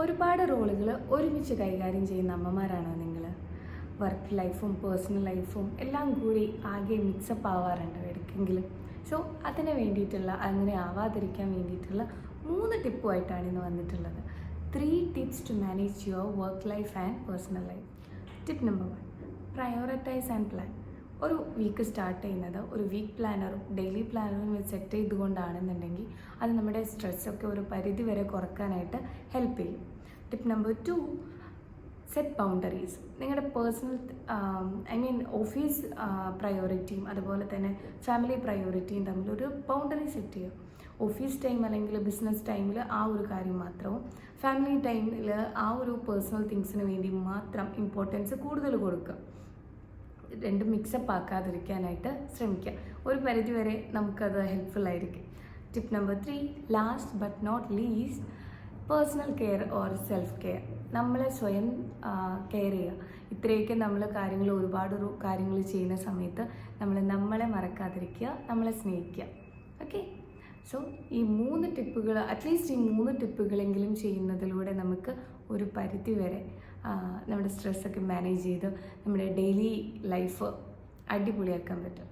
ഒരുപാട് റോളുകൾ ഒരുമിച്ച് കൈകാര്യം ചെയ്യുന്ന അമ്മമാരാണോ നിങ്ങൾ വർക്ക് ലൈഫും പേഴ്സണൽ ലൈഫും എല്ലാം കൂടി ആകെ മിക്സപ്പ് ആവാറുണ്ട് ഇടയ്ക്കെങ്കിലും? സോ അതിന് വേണ്ടിയിട്ടുള്ള അങ്ങനെ ആവാതിരിക്കാൻ വേണ്ടിയിട്ടുള്ള മൂന്ന് ടിപ്പുമായിട്ടാണ് ഇന്ന് വന്നിട്ടുള്ളത്. Three tips to manage your work life and personal life tip number one prioritise and plan ഒരു വീക്ക് സ്റ്റാർട്ട് ചെയ്യുന്നത് ഒരു വീക്ക് പ്ലാനറും ഡെയിലി പ്ലാനറും സെറ്റ് ചെയ്തുകൊണ്ടാണെന്നുണ്ടെങ്കിൽ അത് നമ്മുടെ സ്ട്രെസ്സൊക്കെ ഒരു പരിധി വരെ കുറക്കാനായിട്ട് ഹെൽപ്പ് ചെയ്യും. Tip number two set boundaries നിങ്ങളുടെ പേഴ്സണൽ ഐ മീൻ ഓഫീസ് പ്രയോറിറ്റിയും അതുപോലെ തന്നെ ഫാമിലി പ്രയോറിറ്റിയും തമ്മിൽ ഒരു ബൗണ്ടറി സെറ്റ് ചെയ്യുക. ഓഫീസ് ടൈം അല്ലെങ്കിൽ ബിസിനസ് ടൈമിൽ ആ ഒരു കാര്യം മാത്രവും ഫാമിലി ടൈമിൽ ആ ഒരു പേഴ്സണൽ തിങ്സിന് വേണ്ടി മാത്രം ഇമ്പോർട്ടൻസ് കൂടുതൽ കൊടുക്കുക. രണ്ടും മിക്സപ്പ് ആക്കാതിരിക്കാനായിട്ട് ശ്രമിക്കുക. ഒരു പരിധി വരെ നമുക്കത് ഹെൽപ്ഫുൾ ആയിരിക്കും. Tip number three last but not least personal care or self care നമ്മളെ സ്വയം കെയർ ചെയ്യുക. ഇത്രയൊക്കെ നമ്മൾ കാര്യങ്ങൾ ഒരുപാട് ഒരു കാര്യങ്ങൾ ചെയ്യുന്ന സമയത്ത് നമ്മൾ നമ്മളെ മറക്കാതിരിക്കുക നമ്മളെ സ്നേഹിക്കുക. ഓക്കെ സോ ഈ മൂന്ന് ടിപ്പുകൾ അറ്റ്ലീസ്റ്റ് ഈ മൂന്ന് ടിപ്പുകളെങ്കിലും ചെയ്യുന്നതിലൂടെ നമുക്ക് ഒരു പരിധി വരെ നമ്മുടെ സ്ട്രെസ്സൊക്കെ മാനേജ് ചെയ്ത് നമ്മുടെ ഡെയിലി ലൈഫ് അടിപൊളിയാക്കാൻ പറ്റും.